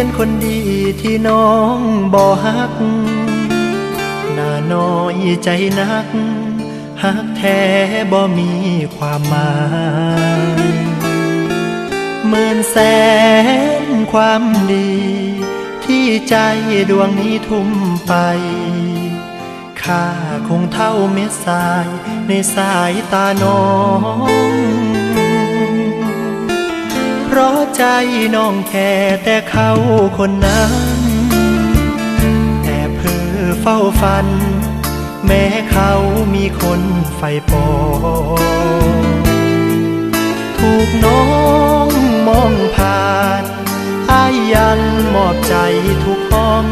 เป็นคนดีที่น้องบ่ฮัก หน้าน้อยใจนักฮักแท้บ่มีความหมายหมื่นแสนความดี ที่ใจดวงนี้ทุ่มไปค่าคงเท่าเม็ดทรายในสายตาน้อง ราะใจน้องแค่แต่เขาคนนั้น แต่เพื่อเฝ้าฝัน แม้เขามีคนไฟปอถูกน้องมองผ่านอายยังมอบใจทุกห้อง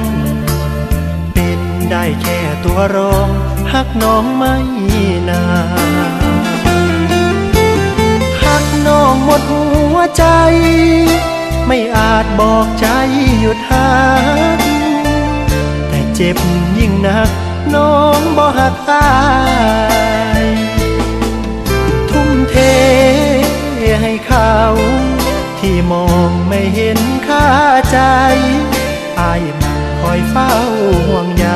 เป็นได้แค่ตัวรองหักน้องไม่นาน ใจ ไม่อาจบอกใจหยุดหักแต่เจ็บยิ่งนัก น้องบ่หักอายทุ่มเทให้เขา ที่มองไม่เห็นค่าใจอายมันคอยเฝ้าห่วงใย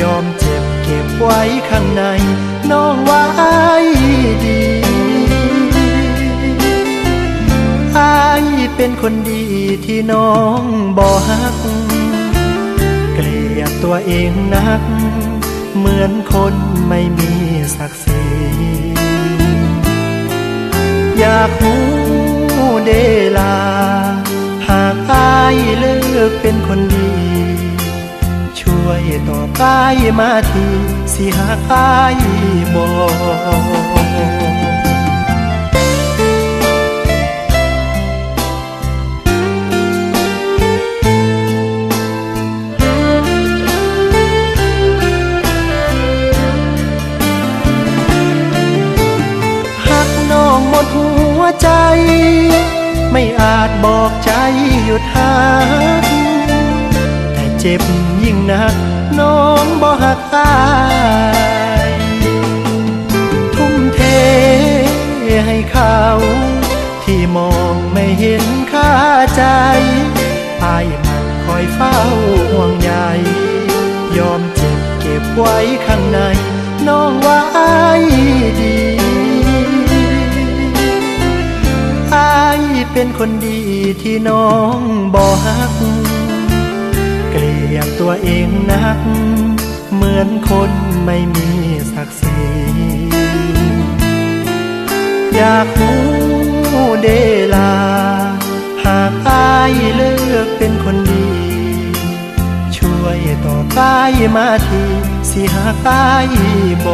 ยอมเจ็บเก็บไว้ข้างใน น้องว้ดี เป็นคนดีที่น้องบ่ฮัก เกลียดตัวเองนัก เหมือนคนไม่มีศักดิ์ศรี อยากหูเดลา หากอายเลิกเป็นคนดี ช่วยต่อกายมาทีสิหากอายบอก มดหัวใจ ไม่อาจบอกใจหยุดหักแต่เจ็บยิ่งนัก น้องบ่หักอายทุ่มเทให้เขา ที่มองไม่เห็นค่าใจอายมันคอยเฝ้าห่วงใยยอมเจ็บเก็บไว้ข้า เป็นคนดีที่น้องบ่ฮัก เกลียดตัวเองนัก เหมือนคนไม่มีศักดิ์ศรีอยากหูเดลา หากอายเลิกเป็นคนดี ช่วยต่อกายมาที สิหากอายบ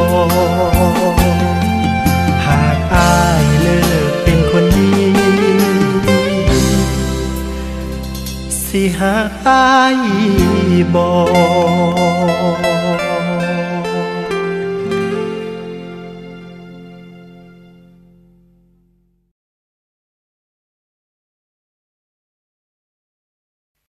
สิหากอายบอก